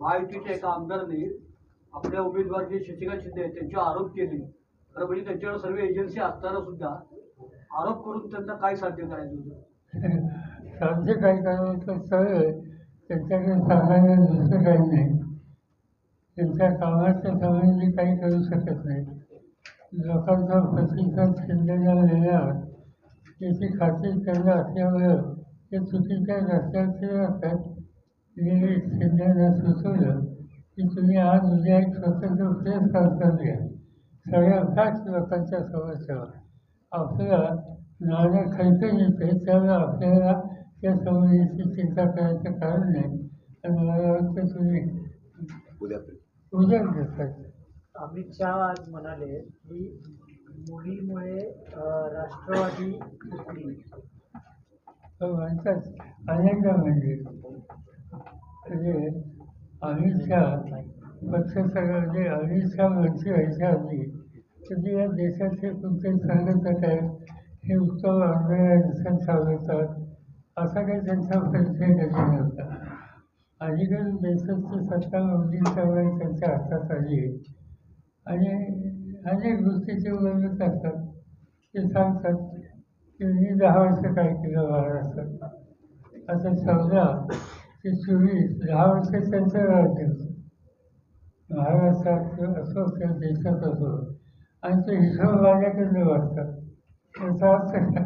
महायुतीच्या एका आमदाराने आपल्या उमेदवार जे शशिकांत शिंदे आहेत त्यांच्यावर आरोप केले. खरं म्हणजे त्यांच्यावर सर्व एजन्सी असताना सुद्धा आरोप करून त्यांना काय साध्य करायचं होतं? साध्य काय करायचं सरळ त्यांच्याकडे सांगायला दुसरं काही नाही. त्यांच्या कामाच्या संबंधी काही करू शकत नाही. लोकांचा प्रतिसाद शिंदेला मिळाला त्याची खात्री करणं असल्यामुळं ते चुकीच्या रस्त्याचे असतात. मी शिंदेला सुचवलं की तुम्ही आज उद्या एक स्वतंत्र प्रेस कॉन्फरन्स घ्या. सगळ्या फास्ट लोकांच्या समोर ठेवा आपल्याला नाणं खैकन येते त्यामुळे आपल्याला त्या समस्येची चिंता करायचं कारण नाही. आणि मला वाटतं तुम्ही उद्या. उद्या देतात अमित शहा आज म्हणाले की मुलीमुळे राष्ट्रवादी तर म्हणतात अनेकदा म्हणजे म्हणजे अहिंसा शहा पक्ष सगळं म्हणजे अमित शहा मंत्री आधी म्हणजे या देशाचे कुठे संघटक आहेत हे उत्तम ऑर्गनायझेशन चालवतात असा काही त्यांचा परिचय कधी नव्हता. अलीकडे देशाची सत्ता म्हणजे मोदी त्यामुळे त्यांच्या हातात आली आहे. आणि अनेक गोष्टीचे ते असतात. ते सांगतात की मी दहा वर्ष काय केलं महाराष्ट्रात असं समजा ती चोवीस दहा वर्ष त्यांचं राज्य होतं महाराष्ट्रात असो किंवा देशात असो आणि ते हिशोब माझ्याकडे वाटतात त्याचा अर्थ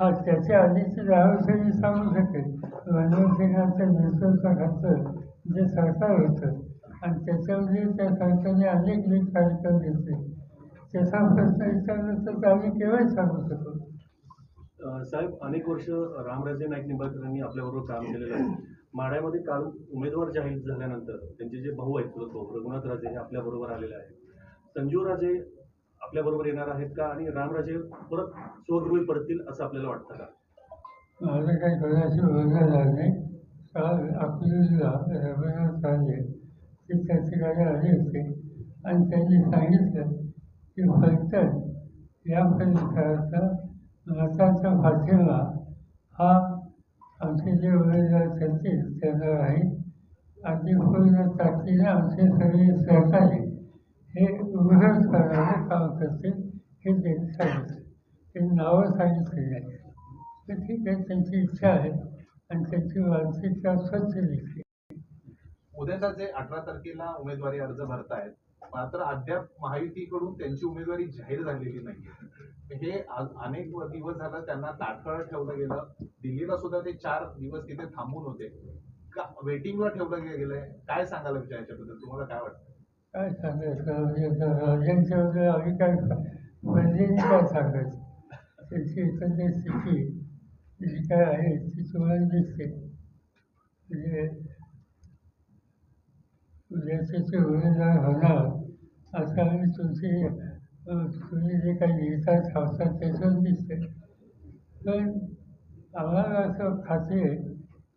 हा त्याच्या आधीची दहा वर्ष मी सांगू शकेल मनमोहन सिंगांचं नेतृत्वाखालचं जे सरकार होतं आणि त्याच्यामध्ये त्या सरकारने अनेक नीट कार्यक्रम घेतले. त्याचा प्रश्न विचारला तर आम्ही केव्हाही सांगू शकतो साहेब अनेक वर्ष रामराजे नाईक निंबाळकरांनी आपल्याबरोबर काम केलेलं आहे. माढ्यामध्ये काल उमेदवार जाहीर झाल्यानंतर त्यांचे जे भाऊ आहेत तो रघुनाथ राजे हे आपल्याबरोबर आलेले आहेत. संजीव राजे आपल्याबरोबर येणार आहेत का? आणि रामराजे परत स्वगृही पडतील असं आपल्याला वाटतं का? माझं काही कोणाशी बोलणं नाही. काल अकलूजला रघुनाथ राजे ते त्या ठिकाणी आले होते. आणि त्यांनी सांगितलं की फक्त या परिसराचा मताचा फातिमा हा आमचे जे उमेदवार करतील त्यांना राहील अगदी पूर्ण ताकदीने आमचे सगळे सहकारी हे उघड करणारे काम करतील हे त्यांनी सांगितलं ते नावं सांगितलेली नाही तर ठीक आहे त्यांची इच्छा आहे आणि त्यांची मानसिकता स्वच्छ दिसली उद्याचा जे अठरा तारखेला उमेदवारी अर्ज भरतायत मात्र अद्याप महायुतीकडून त्यांची उमेदवारी जाहीर झालेली नाही हे अनेक दिवस झालं त्यांना ताटकळत ठेवलं गेलं. दिल्लीला सुद्धा ते चार दिवस तिथे थांबून होते. का वेटिंगला ठेवलं गेलंय? काय सांगायला विचार याच्याबद्दल? तुम्हाला काय वाटतं? काय सांगायचं? म्हणजे वगैरे आम्ही काय म्हणजे काय सांगायचं? त्याची एकंदर स्थिती जी काय आहे ती तुम्हाला दिसते. म्हणजे उद्याचं ते होणार असं आम्ही तुमची तुम्ही जे काही लिहिता छापतात त्याच्यावर दिसते. पण आम्हाला असं खात्री आहे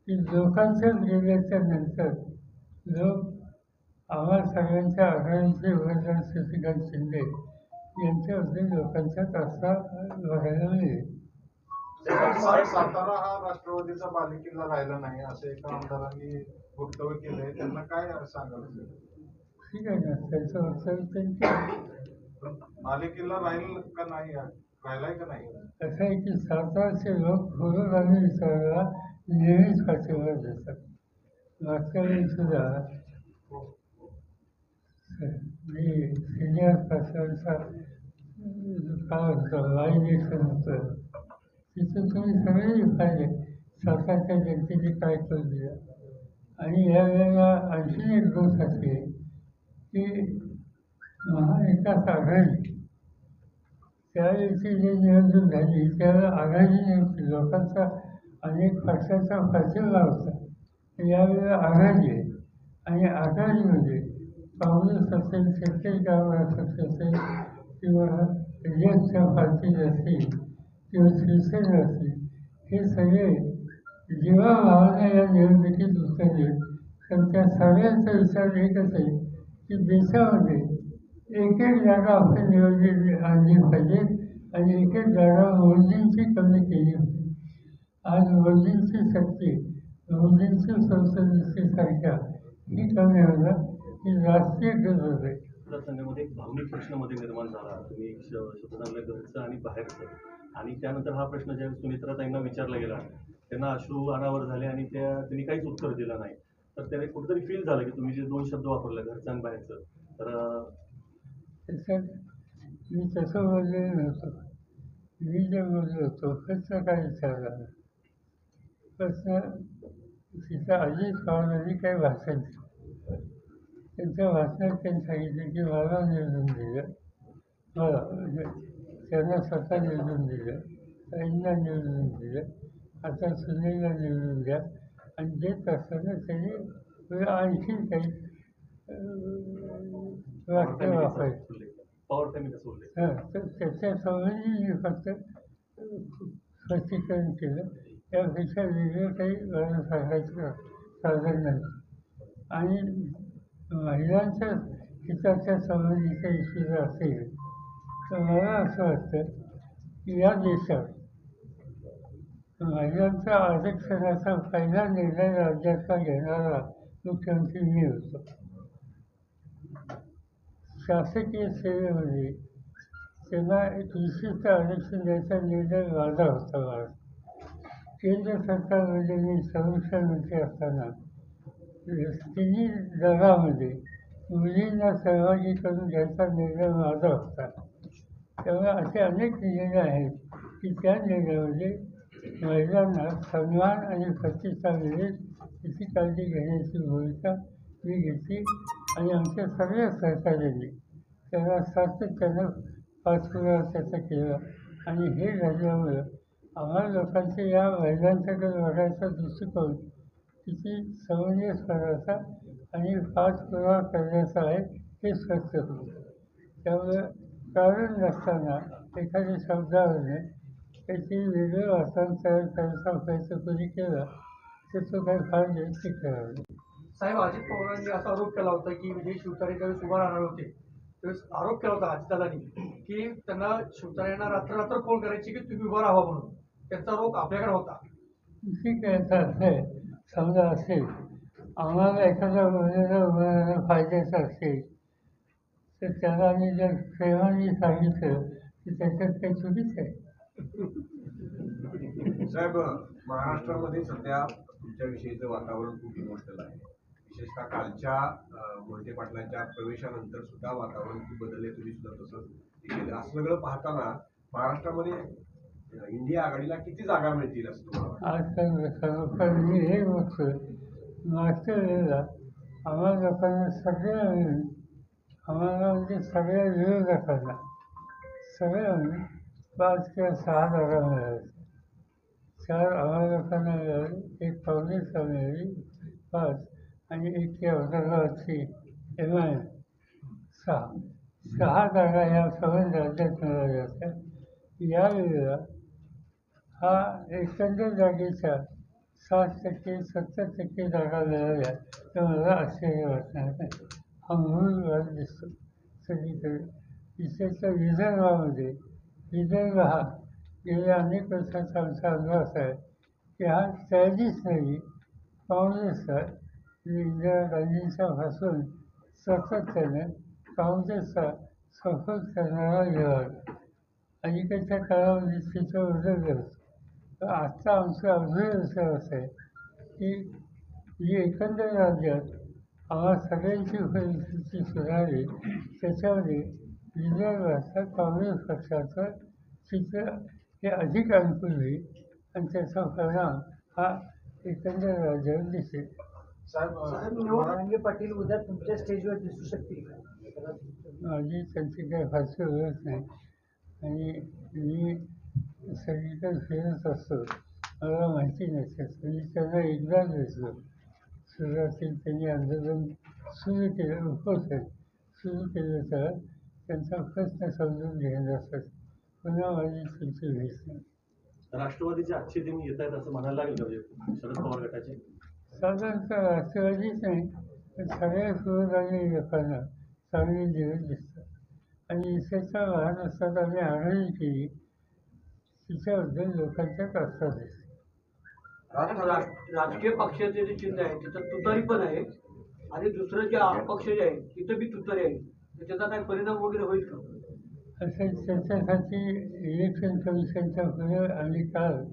की लोकांच्याच गेल्याच्यानंतर लोक आम्हा सगळ्यांच्या आघाडीचे उमेदवार शशिकांत शिंदे यांच्याबद्दल लोकांच्यात असा बघायला मिळेल सातारा हा राष्ट्रवादीचा बालेकिल्ला राहिला नाही असं एका आमदारांनी वक्तव्य केलंय. त्यांना काय सांगाल ठीक आहे ना त्याचं वक्तव्य मालिकेला राहील का नाही? राहिलाय का नाही? असं आहे की सातारचे लोक पुरोगामी विचारायला नेहमीच पाठिंबा देतात मागच्या वेळी सुद्धा मी सिनियर पासवानचा काय होतं लाईव्ह होतं. तिथं तुम्ही सगळे पाहिले सातारच्या जनतेने काय करून दिलं आणि यावेळेला आणखी एक गोष्ट अशी की महाविकास आघाडी. त्यावेळेची जी निवडणूक झाली त्यावेळेला आघाडी नव्हती लोकांचा अनेक पक्षाचा पाठिंबा होता यावेळेला आघाडी आहे आणि आघाडीमध्ये काँग्रेस असेल छत्तीसगड पक्ष असेल किंवा रिजनच्या पार्टी असतील किंवा शिवसेना असतील हे सगळे जेव्हा भावना या निवडणुकीत उतरले तर त्या सगळ्यांचा विचार एकच आहे की देशामध्ये एक एक जागा आपण निवडली आणली पाहिजे आणि एक एक जागा मोदींची कमी केली होती. आज मोदींची शक्ती मोदींची संसदेसारख्या कमी होणार ही राष्ट्रीय गरज आहे. मतदारसंघामध्ये एक भावनिक प्रश्नमध्ये निर्माण झाला. तुम्ही श- घरचं आणि बाहेरचं. आणि त्यानंतर हा प्रश्न ज्या सुनित्राताईंना विचारला गेला त्यांना अश्रू अनावर झाले आणि त्या त्यांनी काहीच उत्तर दिलं नाही. तर त्याने कुठेतरी फील झालं की तुम्ही जे दोन शब्द वापरले घरचं आणि बाहेरचं तर त्याच्यात मी तसं बोललेलं नव्हतं. मी जे बोललो होतो प्रश्न काय विचारला प्रश्न तिथं अजित पवारांनी काही भाषण केलं त्यांच्या भाषणात त्यांनी सांगितलं की मला निवडून दिलं. मला म्हणजे त्यांना स्वतः निवडून दिलं. ताईंना निवडून दिलं. आता सुनेला निवडून द्या. आणि देत असताना त्यांनी म्हणजे आणखी काही अं, वाक्य वापरायचं. पॉवर कसं हां त्याच्या संबंधी फक्त स्पष्टीकरण केलं. त्यापेक्षा वेगळं काही मला सांगायचं साधन नाही. आणि महिलांच्या हिताच्या संबंधीचा इश्यू जर असेल तर मला असं वाटतं की या देशात महिलांच्या आरक्षणाचा पहिला निर्णय राज्याचा घेणारा मुख्यमंत्री मी होतो. शासकीय सेवेमध्ये त्यांना एक विशिष्ट आरक्षण द्यायचा निर्णय माझा होता मला केंद्र सरकारमध्ये म्हणजे मी संरक्षण मंत्री असताना तिन्ही दलामध्ये मुलींना सहभागी करून घ्यायचा निर्णय माझा होता. त्यामुळे असे अनेक निर्णय आहेत की त्या निर्णयामध्ये महिलांना सन्मान आणि प्रतिष्ठा मिळेल याची काळजी घेण्याची भूमिका मी घेतली. आणि आमच्या सगळ्या सहकार्यांनी त्याला सातत्यानं पाठपुरावा त्याचा केला. आणि हे झाल्यामुळं आम्हाला लोकांचे या महिलांच्याकडे बघायचा दृष्टिकोन किती समंजसपणाचा आणि पाठपुरावा करण्याचा आहे हे स्पष्ट होतं त्यामुळं कारण नसताना एखाद्या शब्दावरने त्याची वेगळं वाचन तयार करायचा प्रयत्न कोणी केला तर तो काही फार जास्त खरा साहेब अजित पवारांनी असा आरोप केला होता की विजय शिवतारे ज्यावेळेस उभा राहणार होते त्यावेळेस आरोप केला होता अजितदादांनी की त्यांना शिवतारेंना रात्र रात्र फोन करायची की तुम्ही उभा राहा म्हणून. त्यांचा आरोप आपल्याकडे होता. ठीक आहे समजा असेल आम्हाला एखाद्या फायद्याचं असेल तर त्याला आम्ही जर प्रेमाने सांगितलं की त्याच्यात काही चुकीचं आहे. साहेब महाराष्ट्रामध्ये सध्या तुमच्याविषयीचं वातावरण खूप इमोशनल आहे. विशेषतः कालच्या मोहिते पाटलांच्या प्रवेशानंतर सुद्धा वातावरण खूप बदलले तुम्ही सुद्धा तसं केलं. असं सगळं पाहताना महाराष्ट्रामध्ये इंडिया आघाडीला किती जागा मिळतील असं तुम्हाला मी हे बघतो मागच्या वेळेला आम्हाला लोकांना सगळ्या आम्हाला म्हणजे सगळ्या विरोधकांना सगळ्या पाच किंवा सहा जागा मिळाल्या. चार आम्हाला लोकांना मिळाली एक काँग्रेसला मिळाली पाच. आणि एक त्या औरंगाबादची एम आय सहा सहा जागा या संबंध राज्यात मिळाल्या होत्या यावेळेला हा एकंदर जागेच्या साठ टक्के सत्तर टक्के जागा मिळाल्या तर मला आश्चर्य वाटणार नाही. हा मूळ वाद दिसतो. सगळीकडे विशेषतः विदर्भामध्ये विदर्भ हा गेल्या अनेक वर्षाचा आमचा अनुभव आहे की हा त्याचीच नाही काँग्रेस आहे इंदिरा गांधींचा पासून काँग्रेसचा सपोर्ट करणारा विभाग अलीकडच्या काळामध्ये तिथं बदललं तर आजचा आमचं ऑब्झर्वेशन असं आहे की जी एकंदर राज्यात आम्हाला सगळ्यांची परिस्थिती सुधारली त्याच्यामध्ये विदर्भाचा काँग्रेस पक्षाचं चित्र हे अधिक अनुकूल होईल आणि त्याचा परिणाम हा एकंदर राज्यावर दिसेल. साहेब पाटील उद्या तुमच्या स्टेजवर दिसू शकतील का? माझी त्यांची काही फारशी ओळख नाही. आणि मी सगळीकडे फिरत असतो. मला माहिती नसते मी त्यांना एकदाच भेटलो सुरुवातीला त्यांनी आंदोलन सुरू केलं उपोषण सुरू केलं तर त्यांचा प्रश्न समजून घेण्यासाठी पुन्हा माझी त्यांची भेट. नाही राष्ट्रवादीचे आजचे दिन येत आहेत असं म्हणायला लागेल म्हणजे शरद पवार गटाचे? साधारणतः राष्ट्रवादीच नाही तर सगळ्या सुविधांनी लोकांना चांगली दिवस दिसतात आणि विशेषतः महाराष्ट्रात आम्ही आघाडी केली तिच्याबद्दल लोकांच्यात आस्था दिसते राज- राजकीय पक्षाचे जे चिन्ह आहे तिथं तुतारी पण आहे. आणि दुसरं जे अपक्ष जे आहे तिथं बी तुतारी आहे. त्याचा काय परिणाम वगैरे होईल का? असं त्याच्यासाठी इलेक्शन कमिशनचा वेळ आणि काल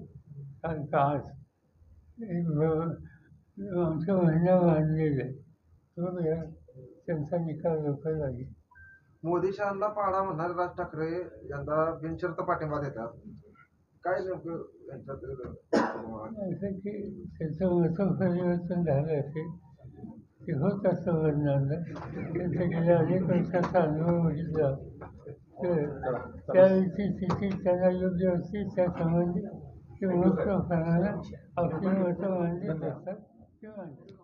का आज? आमच्या महिना मानलेलं आहे. तो वेळ त्यांचा निकाल लवकर लागेल. मोदी शहांना पाडा म्हणणारे राज ठाकरे यंदा बिनशर्त पाठिंबा देतात. काय नेमकं यांच्यात असं की त्यांचं महत्त्व परिवर्तन झालं असेल ते होत असं वर्णन त्यांचा गेल्या अनेक वर्षाचा अनुभव बघितला. तर त्यावेळीची स्थिती त्यांना योग्य असते त्या संबंधी ते मोठ्या प्रमाणात आपली मतं मांडली जातात ते मांडतात